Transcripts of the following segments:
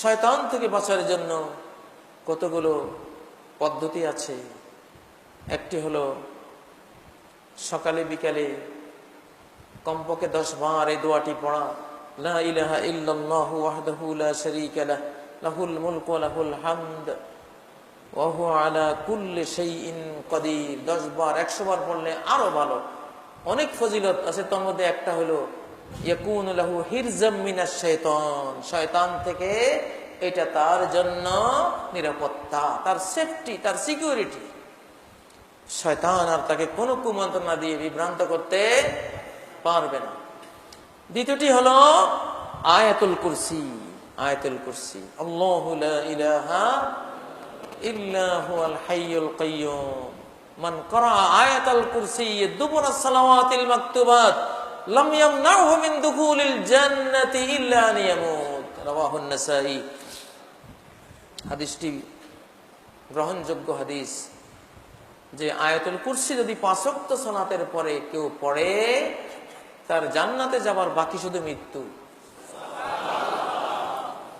শয়তান থেকে বাঁচার জন্য কতগুলো পদ্ধতি আছে। একটি হলো, সকালে, বিকালে কমপক্ষে দশ বার এই দোয়াটি পড়া। লা ইলাহা ইল্লাল্লাহু ওয়াহদাহু লা শারীকা লাহ, লাহুল মুলকু ওয়া লাহুল হামদ, ওয়া আলা কুল্লি শাইইন কাদির। 10 বার 100 বার পড়লে আরও ভালো। অনেক ফজিলত আছে, তার মধ্যে একটা হলো শাইতান শয়তান থেকে এটা তার জন্য নিরাপত্তা, তার সেফটি তার সিকিউরিটি শয়তান আর তাকে কোনো কুমন্ত্রণা দিয়ে বিভ্রান্ত করতে পারবে না। দ্বিতীয়টি হলো, আয়াতুল কুরসি আয়াতুল কুরসি। আল্লাহু লা ইলাহা ইল্লা হুয়াল হাইয়ুল কাইয়্যুম মান ক্বারা আয়াতুল কুরসি দুবুর সালাওয়াতিল মাকতুবাত, লাম ইয়ামনাহু মিন দুখুলিল জান্নাতি ইল্লা আন ইয়ামুত রাওয়াহু আন-নাসাই হাদিসটি গ্রহণযোগ্য হাদিস যে আয়াতুল কুরসি যদি পাঁচক্ত সনাতের পরে কেউ পড়ে, তার জান্নাতে যাবার বাকি শুধু মৃত্যু।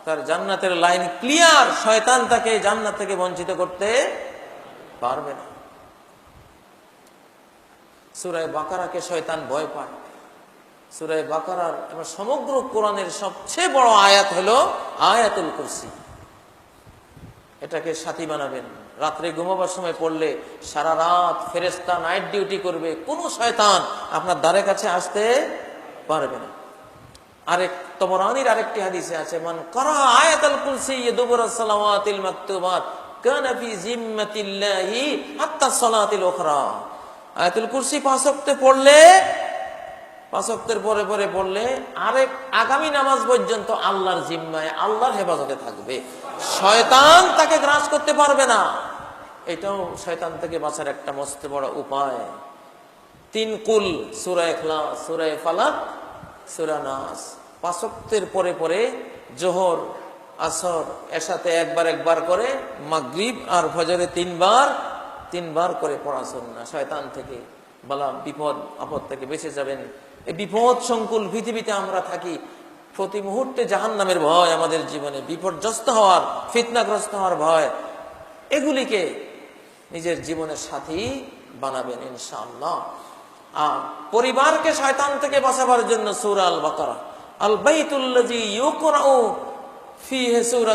তার জান্নাতের লাইন ক্লিয়ার, শয়তান তাকে জান্নাত থেকে বঞ্চিত করতে পারবে না। সুরায় বাকারাকে শয়তান ভয় পায়। সুরায় বাকারার এবং সমগ্র কোরআনের সবচেয়ে বড় আয়াত হলো আয়াতুল কুরসি। এটাকে সাথী বানাবেন। রাত্রে ঘুমাবার সময় পড়লে সারা রাত ফেরেস্তা নাইট ডিউটি করবে। কোনো শয়তান আপনার দ্বারের কাছে আসতে পারবে না। আরেক তবরানির আরেকটি হাদিসে আছে, মান করা আয়াতুল কুরসি দুবুর সালাওয়াতিল মাকতুবাত কানা ফি জিম্মাতিল্লাহি হাত্তা সালাতিল উখরা। আয়াতুল কুরসি পাঁচ ওয়াক্তে পড়লে, পাঁচ ওয়াক্তের পরে পরে পড়লে আরেক আগামী নামাজ পর্যন্ত আল্লাহর জিম্মায়, আল্লাহর হেফাজতে থাকবে। শয়তান তাকে গ্রাস করতে পারবে না। এটাও শয়তান থেকে বাঁচার একটা মস্ত বড় উপায়। তিন কুল সুরায় খলা সুরায় ফালাক, সুরা নাস। পাঁচক্তের পরে পরে জোহর, আসর এসাতে একবার একবার করে, মাগরিব আর ফজরে তিনবার তিনবার করে পড়া না শয়তান থেকে বলা বিপদ, আপদ থেকে বেঁচে যাবেন। এই বিপদ সংকুল পৃথিবীতে আমরা থাকি, প্রতি মুহূর্তে জাহান নামের ভয় আমাদের জীবনে, বিপর্যস্ত হওয়ার, ফিতনাগ্রস্ত হওয়ার ভয়। এগুলিকে নিজের জীবনের সাথী বানাবেন ইনশাআল্লাহ। আর পরিবারকে শয়তান থেকে বাঁচাবার জন্য সূরা আল বাকারা আল বাইতুল্লাযী ইউকরাউ ফিহি সূরা